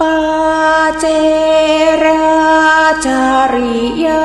ปาเจราจาริยา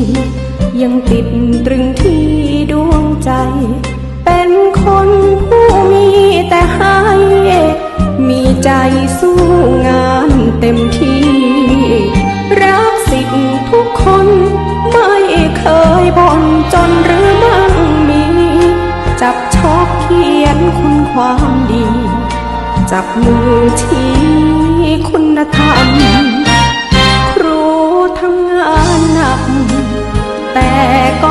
ยังติดตรึงที่ดวงใจ เป็นคนผู้มีแต่ให้ มีใจสู้งานเต็มที่ รักสิทธิ์ทุกคน ไม่เคยบ่นจนหรือมั่งมี จับชอบเขียนคุณความดี จับมือชี้คุณธรรม ครูทำงานหนัก แต่ก็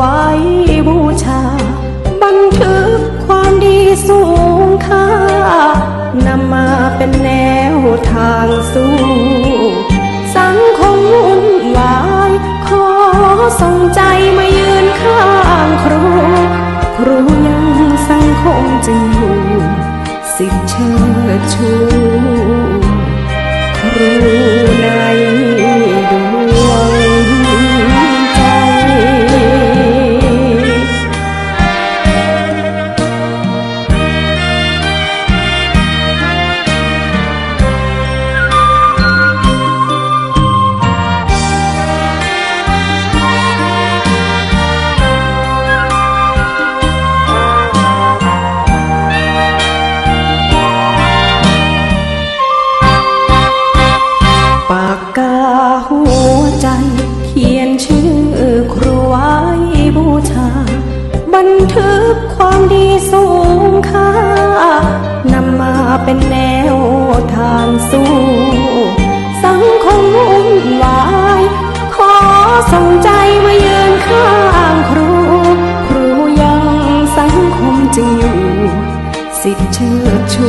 ไว้บูชา บันทึกความดีสูงค่านำมาเป็นแนวทางสู้ สังคมวุ่นวายขอส่งใจ นทึกความดีสูงค่านำมาเป็นแนวทางสู้ สังคมวุ่นวาย ขอส่งใจมายืนข้างครู ครูยังสังคมจึงอยู่ สิทธิเชิดชู